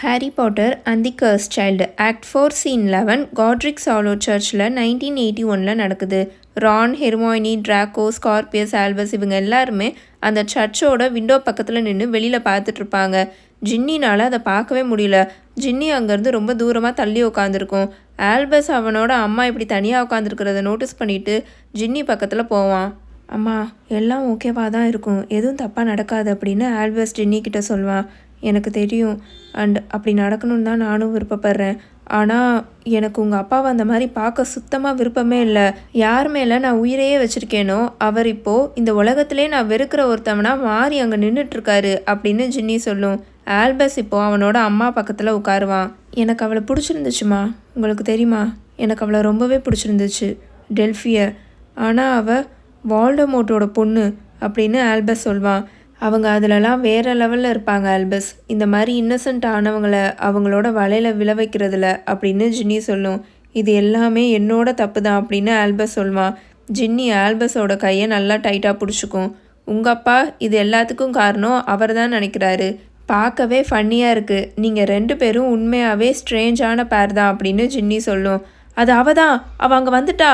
Harry Potter and the Cursed Child act four scene eleven Godric Hollow சர்ச்சில் nineteen eighty ஒனில் நடக்குது. Ron Hermione Draco Scorpius Albus இவங்க எல்லாருமே அந்த சர்ச்சோட window பக்கத்தில் நின்று வெளியில் பார்த்துட்ருப்பாங்க ஜின்னினால் அதை பார்க்கவே முடியல. ஜின்னி அங்கேருந்து ரொம்ப தூரமாக தள்ளி உட்காந்துருக்கும் ஆல்பஸ் அவனோட அம்மா இப்படி தனியாக உட்காந்துருக்கிறத நோட்டீஸ் பண்ணிவிட்டு ஜின்னி பக்கத்தில் போவான். அம்மா எல்லாம் ஓகேவாக தான் இருக்கும். எதுவும் தப்பாக நடக்காது அப்படின்னு ஆல்பஸ் ஜின்னி கிட்ட சொல்வான். எனக்கு தெரியும். அண்ட் அப்படி நடக்கணும்னு தான் நானும் விருப்பப்படுறேன். ஆனால் எனக்கு உங்கள் அப்பாவை அந்த மாதிரி பார்க்க சுத்தமாக விருப்பமே இல்லை. யார் மேலே நான் உயிரையே வச்சுருக்கேனோ அவர் இப்போது இந்த உலகத்திலே நான் வெறுக்கிற ஒருத்தவனா மாறி அங்கே நின்றுட்டுருக்காரு அப்படின்னு ஜின்னி சொல்லும். ஆல்பஸ் இப்போது அவனோட அம்மா பக்கத்தில் உட்காருவான். எனக்கு அவளை பிடிச்சிருந்துச்சுமா? உங்களுக்கு தெரியுமா? எனக்கு அவளை ரொம்பவே பிடிச்சிருந்துச்சு. டெல்ஃபியை. ஆனால் அவள் வால்டமோட்டோட பொண்ணு அப்படின்னு ஆல்பஸ் சொல்வான். அவங்க அதிலலாம் வேறு லெவலில் இருப்பாங்க ஆல்பஸ். இந்த மாதிரி இன்னசென்ட் ஆனவங்களை அவங்களோட வலையில் விழ வைக்கிறதுல அப்படின்னு ஜின்னி சொல்லும். இது எல்லாமே என்னோட தப்பு தான் அப்படின்னு ஆல்பஸ் சொல்வான் ஜின்னி ஆல்பஸோட கையை நல்லா டைட்டாக பிடிச்சிக்கும். உங்கள் அப்பா இது எல்லாத்துக்கும் காரணம் அவர் தான் நினைக்கிறாரு. பார்க்கவே ஃபன்னியாக இருக்குது நீங்கள் ரெண்டு பேரும் உண்மையாகவே ஸ்ட்ரேஞ்சான பேர் தான் அப்படின்னு ஜின்னி சொல்லும். அது அவ தான் அவள் அங்கே வந்துட்டா.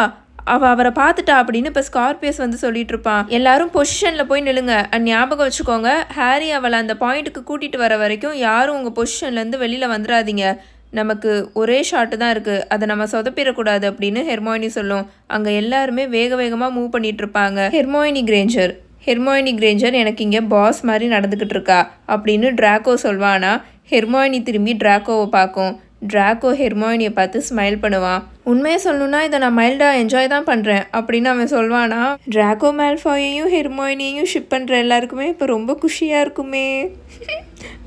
அவள் அவரை பார்த்துட்டா அப்படின்னு இப்போ ஸ்கார்பியஸ் வந்து சொல்லிட்டு இருப்பான் எல்லாரும் பொசிஷனில் போய் நில்லுங்க. ஞாபகம் வச்சுக்கோங்க ஹாரி அவளை அந்த பாயிண்ட்டுக்கு கூட்டிகிட்டு வர வரைக்கும் யாரும் உங்கள் பொசிஷன்லேருந்து வெளியில் வந்துடாதீங்க நமக்கு ஒரே ஷாட்டு தான் இருக்குது அதை நம்ம சொதப்பிடக்கூடாது அப்படின்னு ஹெர்மோயினி சொல்லும். அங்கே எல்லாருமே வேக வேகமாக மூவ் பண்ணிட்டு இருப்பாங்க ஹெர்மோயினி கிரேஞ்சர் ஹெர்மோயினி கிரேஞ்சர் எனக்கு இங்கே பாஸ் மாதிரி நடந்துக்கிட்டு இருக்கா அப்படின்னு ட்ராக்கோ சொல்வானா. ஹெர்மோயினி திரும்பி ட்ராக்கோவை பார்க்கும். ட்ராக்கோ ஹெர்மோயினியை பார்த்து ஸ்மைல் பண்ணுவான். உண்மையை சொல்லணும்னா இதை நான் மைல்டாக என்ஜாய் தான் பண்ணுறேன் அப்படின்னு அவன் சொல்வானா. ட்ராக்கோ மேல்ஃபாயையும் ஹெர்மோயினியையும் ஷிப் பண்ணுற எல்லாருக்குமே இப்போ ரொம்ப குஷியாக இருக்குமே.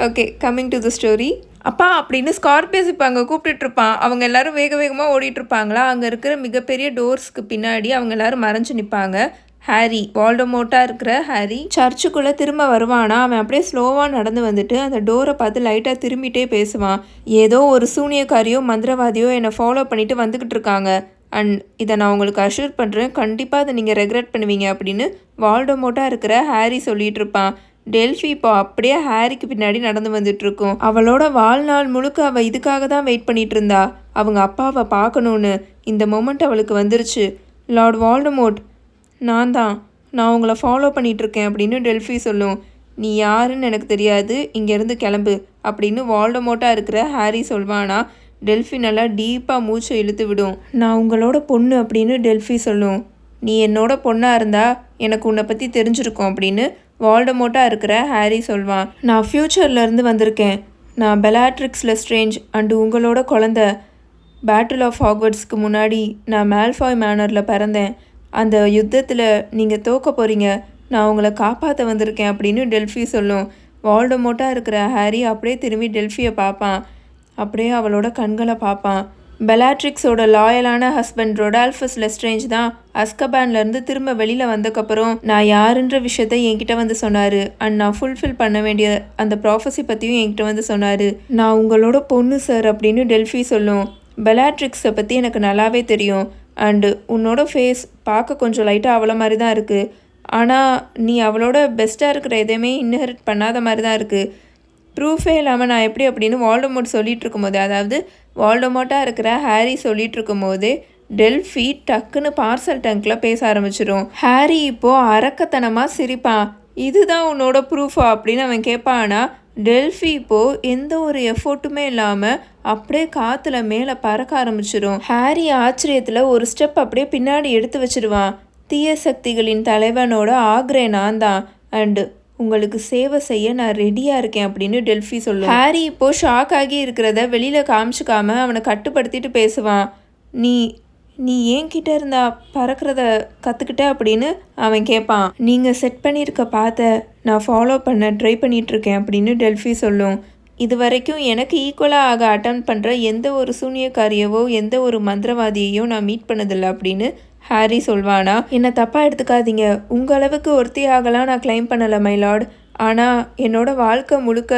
Okay coming to the story அப்பா அப்படின்னு ஸ்கார்பியஸ் இப்போ அங்கே கூப்பிட்டுட்ருப்பான் அவங்க எல்லாரும் வேக வேகமாக ஓடிட்டுருப்பாங்களா அங்கே இருக்கிற மிகப்பெரிய டோர்ஸ்க்கு பின்னாடி அவங்க எல்லாரும் மறைஞ்சு நிற்பாங்க ஹாரி. வால்டமோட்டாக இருக்கிற ஹாரி சர்ச்சுக்குள்ளே திரும்ப வருவானா? அவன் அப்படியே ஸ்லோவாக நடந்து வந்துட்டு அந்த டோரை பார்த்து லைட்டாக திரும்பிட்டே பேசுவான். ஏதோ ஒரு சூனியக்காரியோ மந்திரவாதியோ என்னை ஃபாலோ பண்ணிட்டு வந்துக்கிட்டு இருக்காங்க. அண்ட் இதை நான் உங்களுக்கு அஷ்யூர் பண்ணுறேன் கண்டிப்பாக அதை நீங்கள் ரெக்ரெட் பண்ணுவீங்க அப்படின்னு வால்டமோட்டாக இருக்கிற ஹாரி சொல்லிட்டு இருப்பான். டெல்ஃபி இப்போ அப்படியே ஹாரிக்கு பின்னாடி நடந்து வந்துட்டு இருக்கும். அவளோட வாழ்நாள் முழுக்க அவள் இதுக்காக தான் வெயிட் பண்ணிட்டு இருந்தா. அவங்க அப்பாவை பார்க்கணுன்னு இந்த மொமெண்ட் அவளுக்கு வந்துருச்சு. லார்ட் வால்டமோட் நான் தான் நான் உங்களை ஃபாலோ பண்ணிகிட்ருக்கேன் அப்படின்னு டெல்ஃபி சொல்லும். நீ யாருன்னு எனக்கு தெரியாது. இங்கேருந்து கிளம்பு அப்படின்னு வால்டமோட்டாக இருக்கிற ஹாரி சொல்வானா. டெல்ஃபி நல்லா டீப்பாக மூச்சை இழுத்து விடும். நான் உங்களோட பொண்ணு அப்படின்னு டெல்ஃபி சொல்லும். நீ என்னோட பொண்ணாக இருந்தா எனக்கு உன்னை பற்றி தெரிஞ்சிருக்கும் அப்படின்னு வால்டமோட்டாக இருக்கிற ஹாரி சொல்வான். நான் ஃப்யூச்சர்லேருந்து வந்திருக்கேன். நான் பெலாட்ரிக்ஸில் ஸ்ட்ரேஞ்ச் அண்டு உங்களோட குழந்த. பேட்டில் ஆஃப் ஹாக்வர்ட்ஸ்க்கு முன்னாடி நான் மேல்ஃபாய் மேனரில் பிறந்தேன். அந்த யுத்தத்தில் நீங்கள் தோக்க போகிறீங்க நான் உங்களை காப்பாற்ற வந்திருக்கேன் அப்படின்னு டெல்ஃபி சொல்லும். வால்டமோட்டாக இருக்கிற ஹாரி அப்படியே திரும்பி டெல்ஃபியை பார்ப்பான். அப்படியே அவளோட கண்களை பார்ப்பான். பெலாட்ரிக்ஸோட லாயலான ஹஸ்பண்ட் ரொடால்ஃபஸ் லெஸ்ட்ரேஞ்ச் தான் அஸ்கபான்லேருந்து திரும்ப வெளியில் வந்ததுக்கப்புறம் நான் யாருன்ற விஷயத்த என்கிட்ட வந்து சொன்னார். அண்ட் நான் ஃபுல்ஃபில் பண்ண வேண்டிய அந்த ப்ராஃபஸி பற்றியும் என்கிட்ட வந்து சொன்னார். நான் உங்களோட பொண்ணு சார் அப்படின்னு டெல்ஃபி சொல்லும். பெலாட்ரிக்ஸை பற்றி எனக்கு நல்லாவே தெரியும். அண்டு உன்னோட ஃபேஸ் பார்க்க கொஞ்சம் லைட்டாக அவளை மாதிரி தான் இருக்குது ஆனால் நீ அவளோட பெஸ்ட்டாக இருக்கிற எதையுமே இன்னஹெரிட் பண்ணாத மாதிரி தான் இருக்குது ப்ரூஃபே இல்லாமல் நான் எப்படி அப்படின்னு வால்டமோட் சொல்லிகிட்டு இருக்கும்போது அதாவது வால்டமோட்டாக இருக்கிற ஹாரி சொல்லிகிட்டு இருக்கும்போது டெல்ஃபி டக்குன்னு பார்சல் டங்கில் பேச ஆரம்பிச்சிடும் ஹாரி இப்போது அரக்கத்தனமாக சிரிப்பான். இதுதான் உன்னோட ப்ரூஃபா அப்படின்னு அவன் கேட்பானா டெல்ஃபி இப்போது எந்த ஒரு எஃபோர்ட்டுமே இல்லாமல் அப்படியே காற்றுல மேலே பறக்க ஆரம்பிச்சிடும் ஹாரி ஆச்சரியத்தில் ஒரு ஸ்டெப் அப்படியே பின்னாடி எடுத்து வச்சிருவான். தீய சக்திகளின் தலைவனோட ஆக்ரே நான் தான். அண்டு உங்களுக்கு சேவை செய்ய நான் ரெடியாக இருக்கேன் அப்படின்னு டெல்ஃபி சொல்லுவேன் ஹாரி இப்போது ஷாக் ஆகி இருக்கிறத வெளியில் காமிச்சிக்காம அவனை கட்டுப்படுத்திட்டு பேசுவான். நீ நீ ஏன் கிட்ட இருந்தா பறக்கிறத கற்றுக்கிட்ட அப்படின்னு அவன் கேட்பான் நீங்கள் செட் பண்ணியிருக்க பார்த்த நான் ஃபாலோ பண்ண ட்ரை பண்ணிகிட்ருக்கேன் அப்படின்னு டெல்ஃபி சொல்லும். இது வரைக்கும் எனக்கு ஈக்குவலாக ஆக அட்டன் பண்ணுற எந்த ஒரு சூனியக்காரியவோ எந்த ஒரு மந்திரவாதியையோ நான் மீட் பண்ணதில்லை அப்படின்னு ஹாரி சொல்வானா. என்னை தப்பாக எடுத்துக்காதீங்க. உங்கள் அளவுக்கு ஒருத்தி ஆகலாம் நான் கிளைம் பண்ணலை மைலார்ட் ஆனால் என்னோட வாழ்க்கை முழுக்க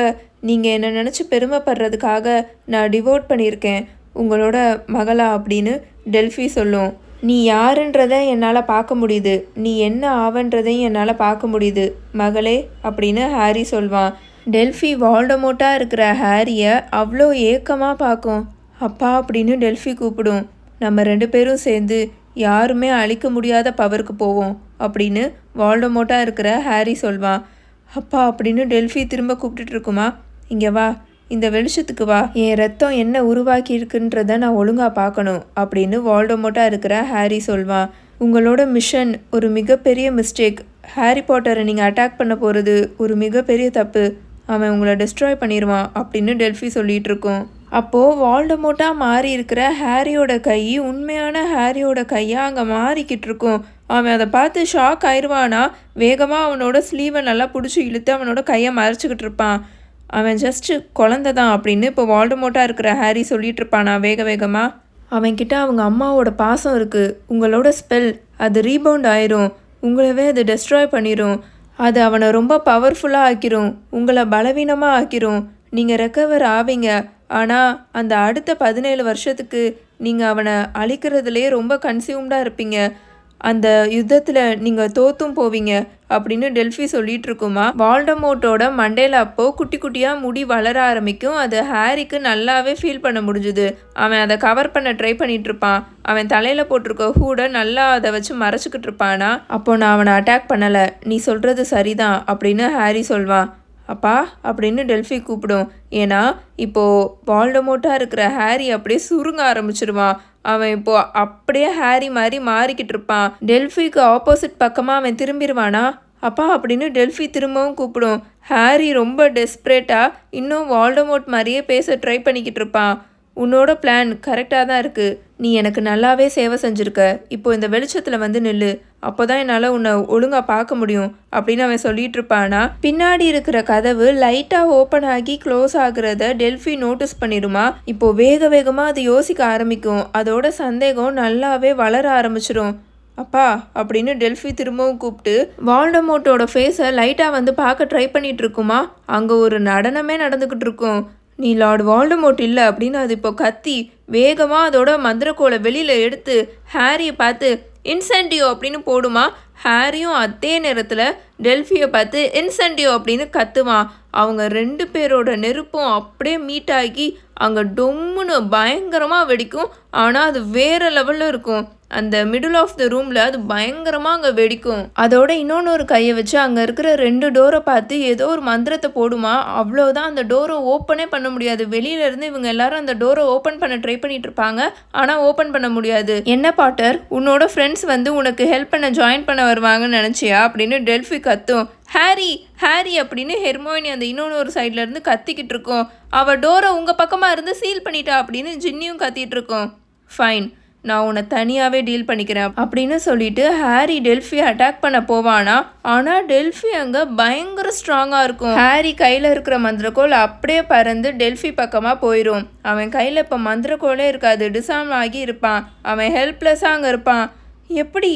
நீங்கள் என்னை நினச்சி பெருமைப்படுறதுக்காக நான் டிவோட் பண்ணியிருக்கேன். உங்களோட மகளா அப்படின்னு டெல்ஃபி சொல்லும் நீ யாருன்றத என்னால் பார்க்க முடியுது. நீ என்ன ஆவன்றதையும் என்னால் பார்க்க முடியுது. மகளே அப்படின்னு ஹாரி சொல்வான். டெல்ஃபி வால்டமோட்டாக இருக்கிற ஹாரியை அவ்வளோ ஏக்கமாக பார்க்கும். அப்பா அப்படின்னு டெல்ஃபி கூப்பிடும். நம்ம ரெண்டு பேரும் சேர்ந்து யாருமே அழிக்க முடியாத பவருக்கு போவோம் அப்படின்னு வால்டமோட்டாக இருக்கிற ஹாரி சொல்வான். அப்பா அப்படின்னு டெல்ஃபி திரும்ப கூப்பிட்டுட்டு இருக்குமா இங்கே வா இந்த வெளிச்சத்துக்கு வா. என் ரத்தம் என்ன உருவாக்கி இருக்குன்றத நான் ஒழுங்காக பார்க்கணும் அப்படின்னு வால்டோமோட்டாக இருக்கிற ஹாரி சொல்வான் உங்களோட மிஷன் ஒரு மிகப்பெரிய மிஸ்டேக். ஹாரி பாட்டரை நீங்கள் அட்டாக் பண்ண போகிறது ஒரு மிகப்பெரிய தப்பு. அவன் உங்களை டிஸ்ட்ராய் பண்ணிடுவான் அப்படின்னு டெல்ஃபி சொல்லிட்டு இருக்கோம். அப்போது வால்டமோட்டாக மாறி இருக்கிற ஹாரியோட கை உண்மையான ஹாரியோட கையாக அங்கே மாறிக்கிட்டு இருக்கும். அவன் அதை பார்த்து ஷாக் ஆயிடுவானா வேகமாக அவனோட ஸ்லீவை நல்லா பிடிச்சி இழுத்து அவனோட கையை மறைச்சிக்கிட்டு இருப்பான். அவன் ஜஸ்ட்டு குழந்த தான் அப்படின்னு இப்போ வால்டமோட்டாக இருக்கிற ஹாரி சொல்லிட்டு இருப்பானா வேக வேகமாக அவன்கிட்ட அவங்க அம்மாவோட பாசம் இருக்குது உங்களோட ஸ்பெல் அது ரீபவுண்ட் ஆயிரும். உங்களவே அது டெஸ்ட்ராய் பண்ணிடும் அது அவனை ரொம்ப பவர்ஃபுல்லாக ஆக்கிரும். உங்களை பலவீனமாக ஆக்கிரும். நீங்கள் ரெக்கவர் ஆவீங்க. ஆனால் அந்த அடுத்த பதினேழு வருஷத்துக்கு நீங்கள் அவனை அழிக்கிறதுலேயே ரொம்ப கன்சியூம்டாக இருப்பீங்க. அந்த யுத்தத்தில் நீங்கள் தோத்தும் போவீங்க அப்படின்னு டெல்ஃபி சொல்லிட்டு இருக்குமா வால்டமோட்டோட மண்டேல அப்போ குட்டி குட்டியாக முடி வளர ஆரம்பிக்கும். அது ஹாரிக்கு நல்லாவே ஃபீல் பண்ண முடிஞ்சுது. அவன் அதை கவர் பண்ண ட்ரை பண்ணிட்டு இருப்பான் அவன் தலையில் போட்டிருக்க ஹூடை நல்லா அதை வச்சு மறைச்சிக்கிட்டு இருப்பானா? அப்போ நான் அவனை அட்டாக் பண்ணலை. நீ சொல்கிறது சரிதான் அப்படின்னு ஹாரி சொல்வான் அப்பா அப்படின்னு டெல்ஃபி கூப்பிடும். ஏன்னா இப்போது வால்டமோட்டாக இருக்கிற ஹாரி அப்படியே சுருங்க ஆரம்பிச்சிருவான் அவன் இப்போ அப்படியே ஹாரி மாதிரி மாறிக்கிட்டு இருப்பான். டெல்ஃபிக்கு ஆப்போசிட் பக்கமாக அவன் திரும்பிடுவானா அப்பா அப்படின்னு டெல்ஃபி திரும்பவும் கூப்பிடும். ஹாரி ரொம்ப டெஸ்ப்ரேட்டாக இன்னும் வால்டமோட் மாதிரியே பேச ட்ரை பண்ணிக்கிட்டு இருப்பான். உன்னோட பிளான் கரெக்டாக தான் இருக்குது நீ எனக்கு நல்லாவே சேவை செஞ்சுருக்க. இப்போ இந்த வெளிச்சத்தில் வந்து நில்லு. அப்போ தான் என்னால் உன்னை ஒழுங்காக பார்க்க முடியும் அப்படின்னு அவன் சொல்லிட்டு இருப்பானா பின்னாடி இருக்கிற கதவு லைட்டாக ஓப்பன் ஆகி க்ளோஸ் ஆகுறத டெல்ஃபி நோட்டீஸ் பண்ணிடுமா. இப்போ வேக வேகமாக அது யோசிக்க ஆரம்பிக்கும். அதோட சந்தேகம் நல்லாவே வளர ஆரம்பிச்சிடும் அப்பா அப்படின்னு டெல்ஃபி திரும்பவும் கூப்பிட்டு வால்டமோட்டோட ஃபேஸை லைட்டாக வந்து பார்க்க ட்ரை பண்ணிட்டு இருக்குமா. அங்கே ஒரு நடனமே நடந்துக்கிட்டு இருக்கும். நீ லார்டு வால்டமோட் இல்லை அப்படின்னு அது இப்போ கத்தி வேகமாக அதோட மந்திரக்கோலை வெளியில் எடுத்து ஹாரியை பார்த்து இன்சென்டிவ் அப்படின்னு போடுமா? ஹாரியும் அதே நேரத்தில் டெல்ஃபியை பார்த்து இன்சென்டிவ் அப்படின்னு கத்துவான் அவங்க ரெண்டு பேரோட நெருப்பும் அப்படியே மீட் ஆகி அங்கே டொம்முன்னு பயங்கரமாக வெடிக்கும். ஆனால் அது வேறு லெவலில் இருக்கும். அந்த மிடில் ஆஃப் த ரூமில் அது பயங்கரமாக அங்கே வெடிக்கும். அதோட இன்னொன்று ஒரு கையை வச்சு அங்கே இருக்கிற ரெண்டு டோரை பார்த்து ஏதோ ஒரு மந்திரத்தை போடுமா. அவ்வளோதான் அந்த டோரை ஓப்பனே பண்ண முடியாது. வெளியிலேருந்து இவங்க எல்லாரும் அந்த டோரை ஓப்பன் பண்ண ட்ரை பண்ணிட்டு இருப்பாங்க. ஆனால் ஓப்பன் பண்ண முடியாது. என்ன பாட்டர்? உன்னோட ஃப்ரெண்ட்ஸ் வந்து உனக்கு ஹெல்ப் பண்ண ஜாயின் பண்ண வருவாங்கன்னு நினச்சியா? அப்படின்னு டெல்ஃபி கத்தும். ஹாரி ஹாரி அப்படின்னு ஹெர்மோனி அந்த இன்னொன்று ஒரு சைட்லேருந்து கத்திக்கிட்டு இருக்கோம். அவள் டோரை உங்கள் பக்கமாக இருந்து சீல் பண்ணிட்டா அப்படின்னு ஜின்னியும் கத்திகிட்டு இருக்கோம். ஃபைன் நான் உன்னை தனியாகவே டீல் பண்ணிக்கிறேன் அப்படின்னு சொல்லிட்டு ஹாரி டெல்ஃபி அட்டாக் பண்ண போவானா? ஆனால் டெல்ஃபி அங்கே பயங்கர ஸ்ட்ராங்காக இருக்கும். ஹாரி கையில் இருக்கிற மந்திரக்கோல் அப்படியே பறந்து டெல்ஃபி பக்கமாக போயிடும் அவன் கையில் இப்போ மந்திரக்கோலே இருக்காது. டிசாம் ஆகி இருப்பான். அவன் ஹெல்ப்லெஸ்ஸாக அங்கே இருப்பான். எப்படி?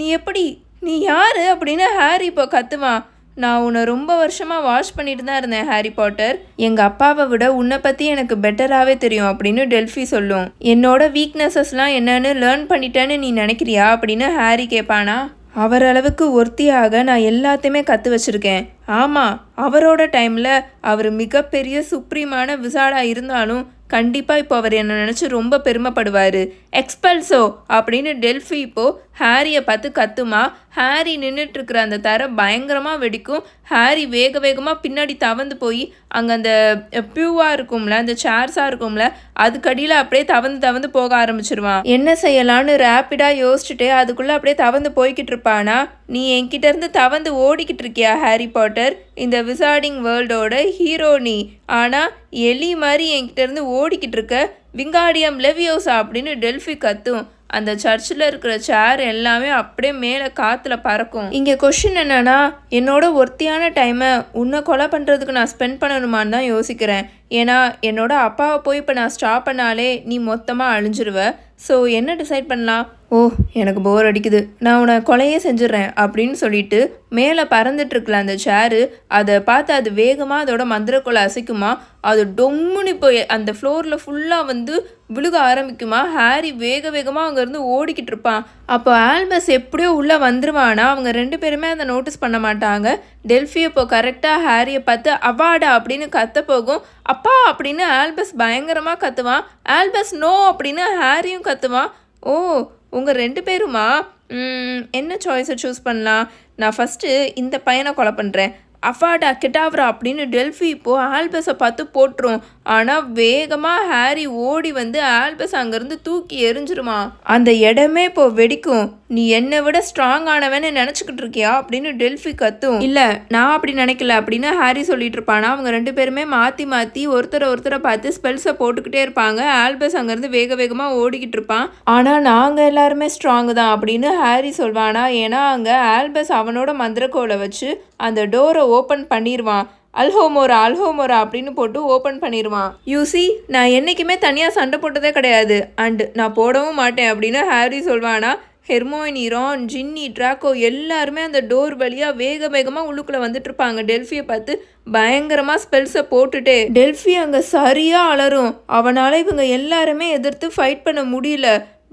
நீ எப்படி நீ யாரு அப்படின்னு ஹாரி இப்போ கத்துவான். நான் உன்னை ரொம்ப வருஷமாக வாஷ் பண்ணிட்டு தான் இருந்தேன் ஹாரி பாட்டர். எங்கள் அப்பாவை விட உன்னை பற்றி எனக்கு பெட்டராகவே தெரியும் அப்படின்னு டெல்ஃபி சொல்லும். என்னோட வீக்னஸஸ்லாம் என்னன்னு லேர்ன் பண்ணிட்டேன்னு நீ நினைக்கிறியா அப்படின்னு ஹாரி கேட்பானா. அவரளவுக்கு ஒருத்தியாக நான் எல்லாத்தையுமே கற்று வச்சுருக்கேன். ஆமாம் அவரோட டைமில் அவர் மிகப்பெரிய சுப்ரீமான விசாடாக இருந்தாலும் கண்டிப்பாக இப்போ அவர் என்னை நினச்சி ரொம்ப பெருமைப்படுவார். எக்ஸ்பல்சோ அப்படின்னு டெல்ஃபி இப்போது ஹாரியை பார்த்து கத்துமா? ஹாரி நின்றுட்டுருக்கிற அந்த தரம் பயங்கரமாக வெடிக்கும். ஹாரி வேக வேகமாக பின்னாடி தவந்து போய் அங்கே அந்த பியூவாக இருக்கும்ல அந்த சேர்ஸாக இருக்கும்ல அதுக்கடியில் அப்படியே தவந்து தவந்து போக ஆரம்பிச்சிருவான் என்ன செய்யலான்னு ரேப்பிடாக யோசிச்சுட்டு அதுக்குள்ளே அப்படியே தவந்து போய்கிட்டு இருப்பானா? நீ என்கிட்ட இருந்து தவந்து ஓடிக்கிட்டு இருக்கியா ஹாரி பாட்டர் இந்த விசார்டிங் வேர்ல்டோட ஹீரோ நீ. ஆனால் எலி மாதிரி என்கிட்ட இருந்து ஓடிக்கிட்டு இருக்க விங்காடியம் லெவியோசா அப்படின்னு டெல்ஃபி கத்தும். அந்த சர்ச்சில் இருக்கிற சேர் எல்லாமே அப்படியே மேலே காற்றுல பறக்கும். இங்கே கொஷின் என்னன்னா என்னோட ஒர்த்தியான டைமை உன்னை கொலை பண்ணுறதுக்கு நான் ஸ்பெண்ட் பண்ணணுமான்னு தான் யோசிக்கிறேன். ஏன்னா என்னோட அப்பாவை போய் இப்போ நான் ஸ்டாப் பண்ணாலே நீ மொத்தமாக அழிஞ்சிருவ. ஸோ என்ன டிசைட் பண்ணலாம்? ஓ எனக்கு போர் அடிக்குது. நான் உன்னை கொலையே செஞ்சிடுறேன் அப்படின்னு சொல்லிட்டு மேலே பறந்துட்டுருக்கல அந்த சேரு அதை பார்த்து அது வேகமாக அதோட மந்திரக்கொலை அசைக்குமா? அது டொம்முன்னு போய் அந்த ஃப்ளோரில் ஃபுல்லாக வந்து விழுக ஆரம்பிக்குமா? ஹாரி வேக வேகமாக அங்கேருந்து ஓடிக்கிட்டு இருப்பான். அப்போ ஆல்பஸ் எப்படியோ உள்ளே வந்துருவானா? அவங்க ரெண்டு பேருமே அதை நோட்டீஸ் பண்ண மாட்டாங்க. டெல்ஃபி இப்போ கரெக்டாக ஹாரியை பார்த்து அவாடா அப்படின்னு கத்த போகும். அப்பா அப்படின்னு ஆல்பஸ் பயங்கரமாக கத்துவான். ஆல்பஸ் நோ அப்படின்னு ஹாரியும் கத்துவான். ஓ உங்கள் ரெண்டு பேருமா? என்ன சாய்ஸை சூஸ் பண்ணலாம்? நான் ஃபஸ்ட்டு இந்த பையனை கொலை பண்ணுறேன் அஃபாடா கெட்டாவரா அப்படின்னு டெல்ஃபி இப்போது ஆல்பஸை பார்த்து போட்டுரும். ஆனால் வேகமாக ஹாரி ஓடி வந்து ஆல்பஸ் அங்கேருந்து தூக்கி எரிஞ்சிருமா அந்த இடமே இப்போ வெடிக்கும். நீ என்னை விட ஸ்ட்ராங் ஆனவன்னு நினச்சிக்கிட்டு இருக்கியா? அப்படின்னு டெல்ஃபி கத்தும். இல்லை நான் அப்படி நினைக்கல அப்படின்னு ஹாரி சொல்லிட்டு இருப்பானா? அவங்க ரெண்டு பேருமே மாற்றி மாற்றி ஒருத்தரை ஒருத்தரை பார்த்து ஸ்பெல்ஸை போட்டுக்கிட்டே இருப்பாங்க. ஆல்பஸ் அங்கேருந்து வேக வேகமாக ஓடிக்கிட்டு இருப்பான். ஆனால் நாங்கள் எல்லாருமே ஸ்ட்ராங் தான் அப்படின்னு ஹாரி சொல்வானா? ஏன்னா அங்கே ஆல்பஸ் அவனோட மந்திரக்கோலை வச்சு அந்த டோரை ஓப்பன் பண்ணிடுவான் அல்ஹோமோரா அல்ஹோமோரா அப்படின்னு போட்டு ஓப்பன் பண்ணிடுவான் யூசி நான் என்றைக்குமே தனியாக சண்டை போட்டதே கிடையாது. அண்ட் நான் போடவும் மாட்டேன் அப்படின்னு ஹாரி சொல்வானா? ஹெர்மோயினி ரான் ஜின்னி ட்ராக்கோ எல்லாருமே அந்த டோர் வழியாக வேக வேகமாக உள்ளுக்குள்ளே வந்துட்டு இருப்பாங்க டெல்ஃபியை பார்த்து பயங்கரமாக ஸ்பெல்ஸை போட்டுட்டு. டெல்ஃபி அங்கே சரியாக அலறும். அவனால் இவங்க எல்லாருமே எதிர்த்து ஃபைட் பண்ண முடியல.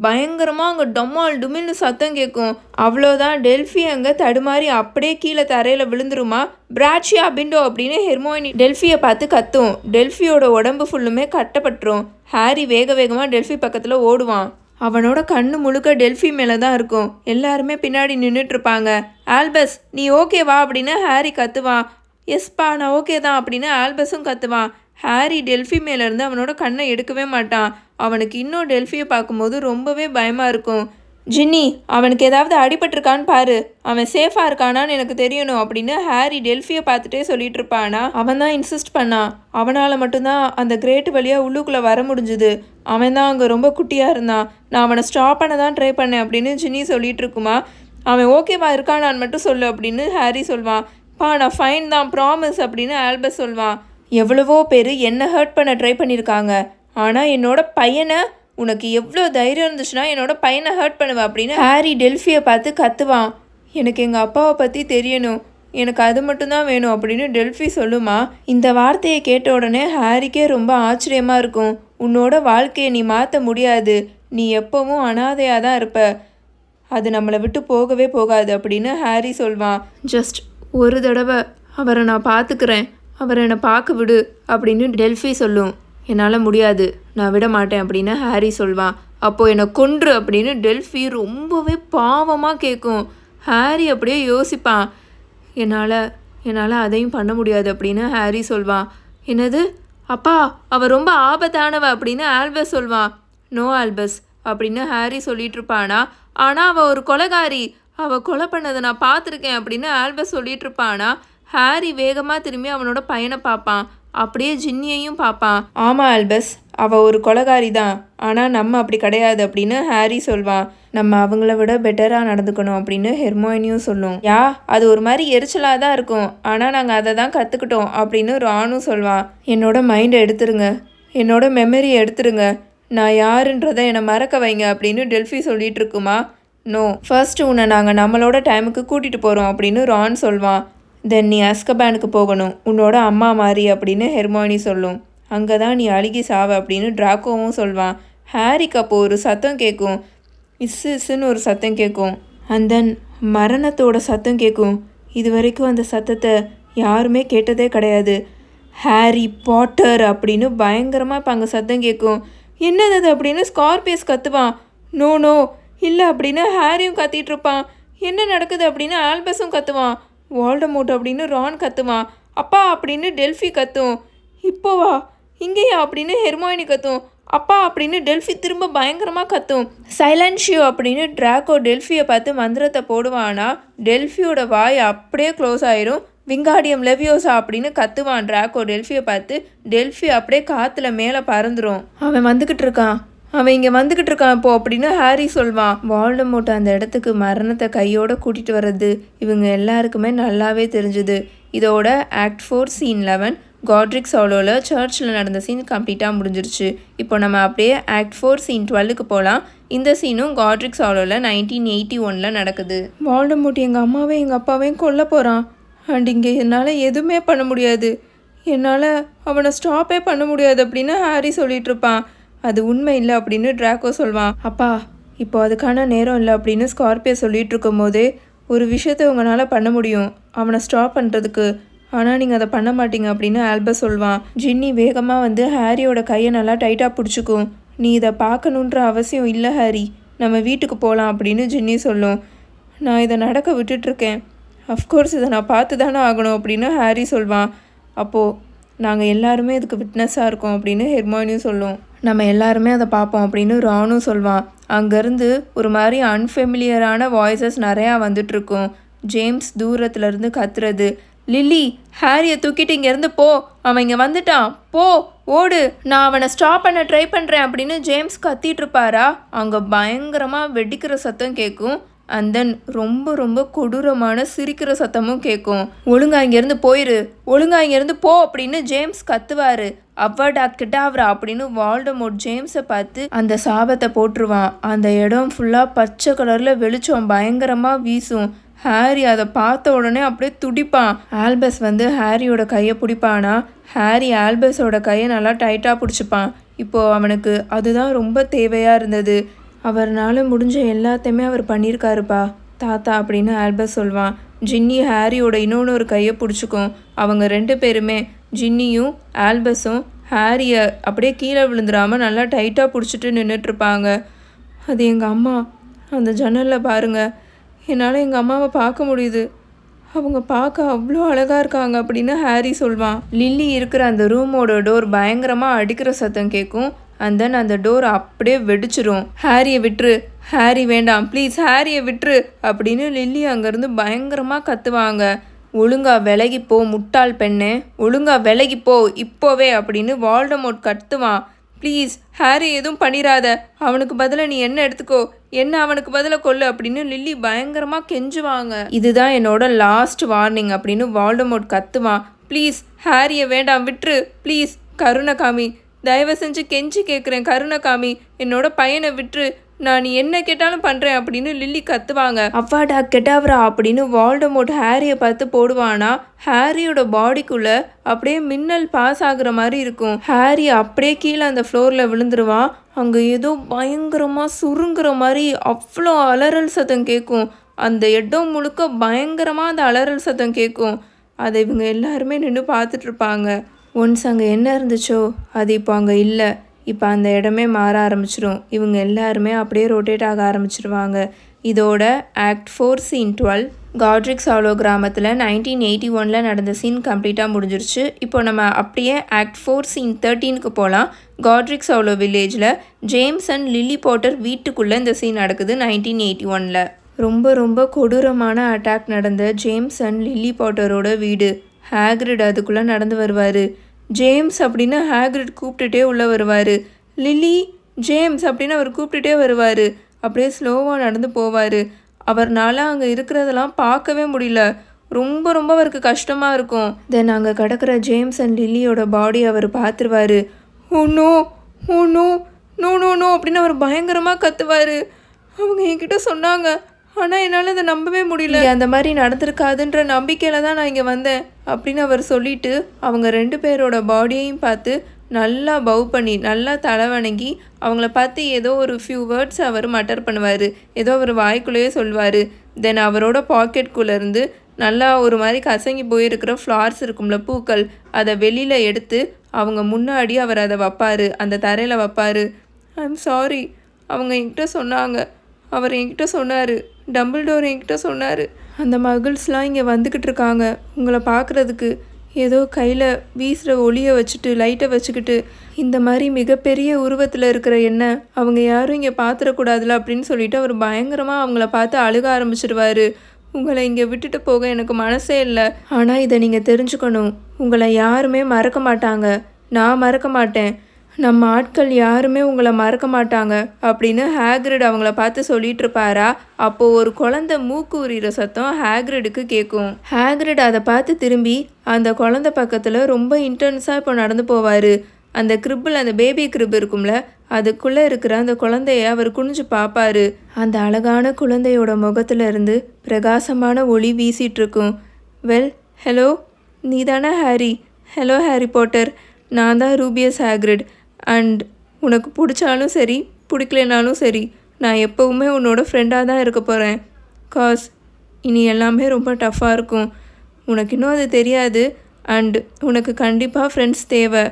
பயங்கரமாக அங்கே டொம்மால் டுமில்னு சத்தம் கேட்கும் அவ்வளோதான் டெல்ஃபி அங்கே தடுமாறி அப்படியே கீழே தரையில் விழுந்துருமா? பிராட்சியா பிண்டோ அப்படின்னு ஹெர்மோயினி டெல்ஃபியை பார்த்து கத்தும். டெல்ஃபியோட உடம்பு ஃபுல்லுமே கட்டப்பட்டுரும். ஹாரி வேக வேகமாக டெல்ஃபி பக்கத்தில் ஓடுவான். அவனோட கண்ணு முழுக்க டெல்ஃபி மேலே தான் இருக்கும். எல்லாருமே பின்னாடி நின்றுட்டு இருப்பாங்க ஆல்பஸ் நீ ஓகேவா அப்படின்னு ஹாரி கத்துவான். எஸ்பா நான் ஓகே தான் அப்படின்னு ஆல்பஸும் கத்துவான். ஹாரி டெல்ஃபி மேலேருந்து அவனோட கண்ணை எடுக்கவே மாட்டான். அவனுக்கு இன்னும் டெல்ஃபியை பார்க்கும்போது ரொம்பவே பயமாக இருக்கும். ஜின்னி அவனுக்கு ஏதாவது அடிபட்டிருக்கான்னு பாரு. அவன் சேஃபாக இருக்கானான்னு எனக்கு தெரியணும் அப்படின்னு ஹாரி டெல்ஃபியை பார்த்துட்டே சொல்லிட்டு இருப்பானா. அவன் தான் இன்சிஸ்ட் பண்ணான் அவனால் மட்டும்தான் அந்த கிரேட் வழியாக உள்ளுக்குள்ளே வர முடிஞ்சுது. அவன் தான் அங்கே ரொம்ப குட்டியாக இருந்தான். நான் அவனை ஸ்டாப் பண்ண தான் ட்ரை பண்ணேன் அப்படின்னு ஜின்னி சொல்லிட்டு இருக்குமா. அவன் ஓகேவா இருக்கானான்னு மட்டும் சொல்லு அப்படின்னு ஹாரி சொல்வான். பா நான் ஃபைன் தான் ப்ராமிஸ் அப்படின்னு ஆல்பஸ் சொல்வான். எவ்வளவோ பேர் என்ன ஹர்ட் பண்ண ட்ரை பண்ணியிருக்காங்க ஆனால் என்னோட பையனை உனக்கு எவ்வளோ தைரியம் இருந்துச்சுன்னா என்னோட பையனை ஹர்ட் பண்ணுவேன் அப்படின்னு ஹாரி டெல்ஃபியை பார்த்து கத்துவான். எனக்கு எங்கள் அப்பாவை பற்றி தெரியணும். எனக்கு அது மட்டும்தான் வேணும் அப்படின்னு டெல்ஃபி சொல்லுமா. இந்த வார்த்தையை கேட்ட உடனே ஹாரிக்கே ரொம்ப ஆச்சரியமாக இருக்கும். உன்னோட வாழ்க்கையை நீ மாற்ற முடியாது. நீ எப்போவும் அனாதையாக தான் இருப்ப. அது நம்மளை விட்டு போகவே போகாது அப்படின்னு ஹாரி சொல்வான். ஜஸ்ட் ஒரு தடவை அவரை நான் பார்த்துக்கிறேன் அவரை என்னை பார்க்க விடு அப்படின்னு டெல்ஃபி சொல்லும். என்னால் முடியாது. நான் விட மாட்டேன் அப்படின்னு ஹாரி சொல்வான். அப்போது என்னை கொன்று அப்படின்னு டெல்ஃபி ரொம்பவே பாவமாக கேட்கும் ஹாரி அப்படியே யோசிப்பான். என்னால் என்னால் அதையும் பண்ண முடியாது அப்படின்னு ஹாரி சொல்வான். என்னது? அப்பா அவள் ரொம்ப ஆபத்தானவ அப்படின்னு ஆல்பஸ் சொல்வான். நோ ஆல்பஸ் அப்படின்னு ஹாரி சொல்லிட்டு இருப்பானா ஆனால் அவள் ஒரு கொலைகாரி. அவள் கொலை பண்ணதை நான் பார்த்துருக்கேன் அப்படின்னு ஆல்பஸ் சொல்லிட்டு இருப்பானா ஹாரி வேகமாக திரும்பி அவனோட பையனை பார்ப்பான். அப்படியே ஜின்னியையும் பார்ப்பான் ஆமாம் ஆல்பஸ். அவள் ஒரு கொலகாரி தான். ஆனால் நம்ம அப்படி கிடையாது அப்படின்னு ஹாரி சொல்வான் நம்ம அவங்கள விட பெட்டராக நடந்துக்கணும் அப்படின்னு ஹெர்மோயினியும் சொல்லும். யா அது ஒரு மாதிரி எரிச்சலாக தான் இருக்கும். ஆனால் நாங்கள் அதை தான் கற்றுக்கிட்டோம் அப்படின்னு ராணும் சொல்வான் என்னோட மைண்டை எடுத்துருங்க. என்னோட மெமரியை எடுத்துருங்க. நான் யாருன்றதை என்னை மறக்க வைங்க அப்படின்னு டெல்ஃபி சொல்லிட்டு இருக்குமா? நோ ஃபர்ஸ்ட் உன்னை நாங்கள் நம்மளோட டைமுக்கு கூட்டிகிட்டு போகிறோம் அப்படின்னு ரான் சொல்வான் தென் நீ அஸ்கபேனுக்கு போகணும். உன்னோட அம்மா மாதிரி அப்படின்னு ஹெர்மோனி சொல்லும். அங்கே தான் நீ அழுகி சாவ அப்படின்னு ட்ராக்கோவும் சொல்வான். ஹாரிக்கு அப்போ ஒரு சத்தம் கேட்கும் இஸ்ஸு இஸ்ஸுன்னு ஒரு சத்தம் கேட்கும் அண்ட் தென் மரணத்தோட சத்தம் கேட்கும் இது வரைக்கும் அந்த சத்தத்தை யாருமே கேட்டதே கிடையாது. ஹாரி பாட்டர் அப்படின்னு பயங்கரமாக இப்போ அங்கே சத்தம் கேட்கும் என்னது அது அப்படின்னு ஸ்கார்பியஸ் கத்துவான். நோ நோ இல்லை அப்படின்னு ஹாரியும் கத்திட்டு இருப்பான். என்ன நடக்குது அப்படின்னு ஆல்பஸும் கத்துவான். வால்டமோட் அப்படின்னு ரான் கத்துவான். அப்பா அப்படின்னு டெல்ஃபி கத்தும். இப்போவா இங்கேயா அப்படின்னு ஹெர்மோயினி கத்தும். அப்பா அப்படின்னு டெல்ஃபி திரும்ப பயங்கரமாக கத்தும். சைலன்ஷியோ அப்படின்னு ட்ராக்கோ டெல்ஃபியை பார்த்து மந்திரத்தை போடுவானா? டெல்ஃபியோட வாய் அப்படியே க்ளோஸ் ஆயிரும். விங்காடியம் லெவியோசா அப்படின்னு கத்துவான். ட்ராக்கோ டெல்ஃபியை பார்த்து டெல்ஃபி அப்படியே காற்றுல மேலே பறந்துடும் அவன் வந்துக்கிட்டு இருக்கான். அவன் இங்கே வந்துக்கிட்டு இருக்கான் இப்போ அப்படின்னு ஹாரி சொல்வான். வால்டமோட் அந்த இடத்துக்கு மரணத்தை கையோட கூட்டிகிட்டு வர்றது இவங்க எல்லாருக்குமே நல்லாவே தெரிஞ்சுது. இதோட act four scene eleven Godric சாலோவில் சர்ச்சில் நடந்த சீன் கம்ப்ளீட்டாக முடிஞ்சிருச்சு. இப்போ நம்ம அப்படியே ஆக்ட் ஃபோர் சீன் டுவெல்லுக்கு போகலாம் இந்த சீனும் காட்ரிக் சாலோவில் நைன்டீன் எயிட்டி ஒனில் நடக்குது. வால்டமோட் எங்கள் அம்மாவையும் எங்கள் அப்பாவையும் கொல்ல போகிறான் அண்ட் இங்கே என்னால் எதுவுமே பண்ண முடியாது. என்னால் அவனை ஸ்டாப்பே பண்ண முடியாது அப்படின்னு ஹாரி சொல்லிகிட்ருப்பான் அது உண்மை இல்லை அப்படின்னு ட்ராக்கோ சொல்வான். அப்பா இப்போ அதுக்கான நேரம் இல்லை அப்படின்னு ஸ்கார்பியோ சொல்லிட்டு இருக்கும்போது ஒரு விஷயத்த உங்களால் பண்ண முடியும். அவனை ஸ்டாப் பண்ணுறதுக்கு ஆனால் நீங்கள் அதை பண்ண மாட்டீங்க அப்படின்னு ஆல்பஸ் சொல்வான். ஜின்னி வேகமாக வந்து ஹாரியோட கையை நல்லா டைட்டாக பிடிச்சிக்கும். நீ இதை பார்க்கணுன்ற அவசியம் இல்லை ஹாரி. நம்ம வீட்டுக்கு போகலாம் அப்படின்னு ஜின்னி சொல்லும். நான் இதை நடக்க விட்டுட்ருக்கேன் அஃப்கோர்ஸ் இதை நான் பார்த்து தானே ஆகணும் அப்படின்னு ஹாரி சொல்வான். அப்போது நாங்கள் எல்லாருமே இதுக்கு விட்னஸாக இருக்கோம் அப்படின்னு ஹெர்மானியும் சொல்லும். நம்ம எல்லாருமே அதை பார்ப்போம் அப்படின்னு ராணும் சொல்வான். அங்கேருந்து ஒரு மாதிரி அன்ஃபெமிலியரான வாய்ஸஸ் நிறையா வந்துட்டுருக்கும். ஜேம்ஸ் தூரத்துலேருந்து கத்துறது. லில்லி ஹாரியை தூக்கிட்டு இங்கேருந்து போ. அவன் இங்கே வந்துட்டான். போ ஓடு. நான் அவனை ஸ்டாப் பண்ண ட்ரை பண்ணுறேன் அப்படின்னு ஜேம்ஸ் கத்திட்டு இருப்பாரா? அங்கே பயங்கரமாக வெடிக்கிற சத்தம் கேட்கும். அண்ட் தென் ரொம்ப ரொம்ப கொடூரமான சிரிக்கிற சத்தமும் கேட்கும் ஒழுங்கா இங்கேருந்து போயிரு. ஒழுங்கா இங்கேருந்து போ அப்படின்னு ஜேம்ஸ் கத்துவார். அவ்வா கிட்டாவரா அப்படின்னு வால்டமோட் ஜேம்ஸை பார்த்து அந்த சாபத்தை போட்டுருவான். அந்த இடம் ஃபுல்லாக பச்சை கலரில் வெளிச்சம் பயங்கரமாக வீசும். ஹாரி அதை பார்த்த உடனே அப்படியே துடிப்பான். ஆல்பஸ் வந்து ஹாரியோட கையை பிடிப்பானா? ஹாரி ஆல்பஸோட கையை நல்லா டைட்டாக பிடிச்சிப்பான். இப்போது அவனுக்கு அதுதான் ரொம்ப தேவையாக இருந்தது. அவர்னால முடிஞ்ச எல்லாத்தையுமே அவர் பண்ணியிருக்காருப்பா. தாத்தா அப்படின்னு ஆல்பஸ் சொல்வான். ஜின்னி ஹாரியோட இன்னொன்று ஒரு கையை பிடிச்சிக்கும். அவங்க ரெண்டு பேருமே ஜின்னியும் ஆல்பஸும் ஹாரியை அப்படியே கீழே விழுந்துடாமல் நல்லா டைட்டாக பிடிச்சிட்டு நின்றுட்டுருப்பாங்க அது எங்கள் அம்மா. அந்த ஜன்னலில் பாருங்கள் என்னால் எங்கள் அம்மாவை பார்க்க முடியுது. அவங்க பார்க்க அவ்வளோ அழகாக இருக்காங்க அப்படின்னு ஹாரி சொல்வான். லில்லி இருக்கிற அந்த ரூமோட டோர் பயங்கரமாக அடிக்கிற சத்தம் கேட்கும். அண்ட் தென் அந்த டோர் அப்படியே வெடிச்சிரும். ஹாரியை விட்டுரு. ஹாரி வேண்டாம். ப்ளீஸ் ஹாரியை விட்டுரு. அப்படின்னு லில்லி அங்கேருந்து பயங்கரமாக கத்துவாங்க. ஒழுங்கா விலகி போ முட்டாள் பெண்ணே. ஒழுங்கா விலகி போ இப்போவே அப்படின்னு வால்டமோட் கத்துவான். ப்ளீஸ் ஹாரி எதுவும் பண்ணிடாத அவனுக்கு பதிலாக நீ என்ன எடுத்துக்கோ. என்ன அவனுக்கு பதிலாக கொல்லு அப்படின்னு லில்லி பயங்கரமாக கெஞ்சுவாங்க. இதுதான் என்னோட லாஸ்ட் வார்னிங் அப்படின்னு வால்டமோட் கத்துவான். ப்ளீஸ் ஹாரியை வேண்டாம். விட்டுரு. ப்ளீஸ் கருணகாமி. தயவு செஞ்சு கெஞ்சி கேட்குறேன் கருணகாமி. என்னோட பையனை விட்டுரு. நான் நீ என்ன கேட்டாலும் பண்ணுறேன் அப்படின்னு லில்லி கத்துவாங்க. அவ்வாடா கெட்டாவரா? அப்படின்னு வால்டமோட் ஹாரியை பார்த்து போடுவானா. ஹாரியோட பாடிக்குள்ளே அப்படியே மின்னல் பாஸ் ஆகுற மாதிரி இருக்கும். ஹாரி அப்படியே கீழே அந்த ஃப்ளோரில் விழுந்துருவான் அங்கே ஏதோ பயங்கரமாக சுருங்குற மாதிரி அவ்வளோ அலறல் சத்தம் கேட்கும் அந்த இடம் முழுக்க பயங்கரமாக அந்த அலறல் சத்தம் கேட்கும் அதை இவங்க எல்லாருமே நின்று பார்த்துட்ருப்பாங்க ஒன்ஸ் அங்கே என்ன இருந்துச்சோ அது இப்போ அங்கே இல்லை. இப்போ அந்த இடமே மாற ஆரம்பிச்சிடும் இவங்க எல்லாருமே அப்படியே ரொட்டேட் ஆக ஆரம்பிச்சிருவாங்க. இதோட act four scene twelve Godric's Hollow கிராமத்தில் நைன்டீன் எயிட்டி ஒனில் நடந்த சீன் கம்ப்ளீட்டாக முடிஞ்சிருச்சு. இப்போ நம்ம அப்படியே ஆக்ட் ஃபோர் சீன் தேர்ட்டீனுக்கு போகலாம் காட்ரிக்ஸ் ஆலோ வில்லேஜில் ஜேம்ஸ் அண்ட் லில்லி போட்டர் வீட்டுக்குள்ளே இந்த சீன் நடக்குது நைன்டீன் எயிட்டி ஒனில் ரொம்ப ரொம்ப கொடூரமான அட்டாக் நடந்த ஜேம்ஸ் அண்ட் லில்லி பாட்டரோட வீடு. ஹேக்ரிட் அதுக்குள்ளே நடந்து வருவார். ஜேம்ஸ் அப்படின்னு ஹேக்ரிட் கூப்பிட்டுட்டே உள்ளே வருவார். லில்லி ஜேம்ஸ் அப்படின்னு அவர் கூப்பிட்டுட்டே வருவார். அப்படியே ஸ்லோவாக நடந்து போவார். அவர்னால அங்கே இருக்கிறதெல்லாம் பார்க்கவே முடியல. ரொம்ப ரொம்ப அவருக்கு கஷ்டமாக இருக்கும். தென் அங்கே கிடக்கிற ஜேம்ஸ் அண்ட் லில்லியோட பாடி அவர் பார்த்துருவாரு. ஓ no oh no no no no அப்படின்னு அவர் பயங்கரமாக கத்துவார். அவங்க என்கிட்ட சொன்னாங்க. ஆனால் என்னால் அதை நம்பவே முடியல. அந்த மாதிரி நடந்திருக்காதுன்ற நம்பிக்கையில் தான் நான் இங்கே வந்தேன். அப்படின்னு அவர் சொல்லிட்டு அவங்க ரெண்டு பேரோட பாடியையும் பார்த்து நல்லா பவ் பண்ணி நல்லா தலைவணங்கி அவங்கள பார்த்து ஏதோ ஒரு ஃபியூ வேர்ட்ஸ் அவர் மட்டர் பண்ணுவார். ஏதோ அவர் வாய்க்குள்ளேயே சொல்வார். தென் அவரோட பாக்கெட்குள்ளேருந்து நல்லா ஒரு மாதிரி கசங்கி போயிருக்கிற ஃப்ளார்ஸ் இருக்கும்ல பூக்கள் அதை வெளியில் எடுத்து அவங்க முன்னாடி அவர் அதை வைப்பார் அந்த தரையில் வைப்பார். ஐம் சாரி அவங்க என்கிட்ட சொன்னாங்க. அவர் என்கிட்ட சொன்னார். டம்பிள் டோர் என்கிட்ட சொன்னார். அந்த மகிழ்ஸ்லாம் இங்கே வந்துக்கிட்டு இருக்காங்க உங்களை பார்க்குறதுக்கு ஏதோ கையில் வீசுகிற ஒளியை வச்சுட்டு லைட்டை வச்சுக்கிட்டு இந்த மாதிரி மிகப்பெரிய உருவத்தில் இருக்கிற என்ன அவங்க யாரும் இங்கே பார்த்துடக்கூடாதுல அப்படின்னு சொல்லிட்டு அவர் பயங்கரமாக அவங்கள பார்த்து அழுக ஆரம்பிச்சிருவாரு. உங்களை இங்கே விட்டுட்டு போக எனக்கு மனசே இல்லை. ஆனால் இதை நீங்கள் தெரிஞ்சுக்கணும். உங்களை யாருமே மறக்க மாட்டாங்க. நான் மறக்க மாட்டேன். நம்ம ஆட்கள் யாருமே உங்களை மறக்க மாட்டாங்க அப்படின்னு ஹேக்ரிட் அவங்கள பார்த்து சொல்லிட்டு இருப்பாரா அப்போது ஒரு குழந்த மூக்கு உரிகிற சத்தம் ஹேக்ரிடுக்கு கேட்கும் ஹேக்ரிட் அதை பார்த்து திரும்பி அந்த குழந்த பக்கத்தில் ரொம்ப இன்டென்ஸாக இப்போ நடந்து போவார். அந்த கிரிப்பில் அந்த பேபி கிரிப் இருக்கும்ல அதுக்குள்ளே இருக்கிற அந்த குழந்தைய அவர் குனிஞ்சு பார்ப்பாரு. அந்த அழகான குழந்தையோட முகத்துல இருந்து பிரகாசமான ஒளி வீசிட்டு இருக்கும் வெல் ஹலோ நீ தானே ஹாரி? Hello Harry Potter. நான் தான் ரூபியஸ் ஹேக்ரிட். அண்ட் உனக்கு பிடிச்சாலும் சரி பிடிக்கலனாலும் சரி நான் எப்போவுமே உன்னோட ஃப்ரெண்டாக தான் இருக்க போகிறேன் காஸ் இனி எல்லாமே ரொம்ப டஃப்பாக இருக்கும். உனக்கு இன்னும் அது தெரியாது. அண்ட் உனக்கு கண்டிப்பாக ஃப்ரெண்ட்ஸ் தேவை.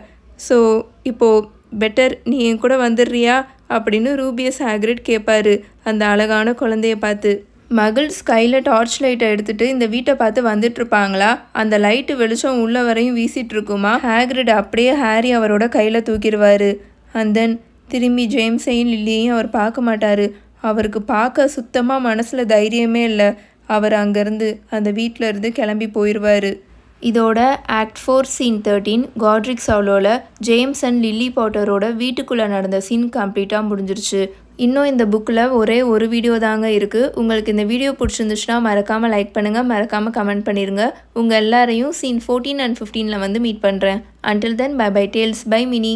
ஸோ இப்போது பெட்டர் நீ என் கூட வந்துடுறியா? அப்படின்னு ரூபியஸ் ஹேக்ரிட் கேட்பாரு அந்த அழகான குழந்தைய பார்த்து. மகள் ஸ்கையில் டார்ச் லைட்டை எடுத்துட்டு இந்த வீட்டை பார்த்து வந்துட்டுருப்பாங்களா அந்த லைட்டு வெளிச்சம் உள்ள வரையும் வீசிட்டு இருக்குமா? ஹேக்ரிட் அப்படியே ஹாரி அவரோட கையில் தூக்கிடுவாரு. அண்ட் தென் திரும்பி ஜேம்ஸையும் லில்லியையும் அவர் பார்க்க மாட்டார். அவருக்கு பார்க்க சுத்தமாக மனசில் தைரியமே இல்லை. அவர் அங்கேருந்து அந்த வீட்டில் இருந்து கிளம்பி போயிடுவார் இதோட act four scene thirteen Godric சவுலோவில் James and Lily பாட்டரோட வீட்டுக்குள்ளே நடந்த சீன் கம்ப்ளீட்டாக முடிஞ்சிருச்சு. இன்னும் இந்த புக்கில் ஒரே ஒரு வீடியோ தாங்க இருக்குது உங்களுக்கு இந்த வீடியோ பிடிச்சிருந்துச்சுன்னா மறக்காமல் லைக் பண்ணுங்கள் மறக்காமல் கமெண்ட் பண்ணிடுங்க உங்கள் எல்லாரையும் சீன் ஃபோர்டீன் அண்ட் ஃபிஃப்டீனில் வந்து மீட் பண்ணுறேன் until then bye bye tales by mini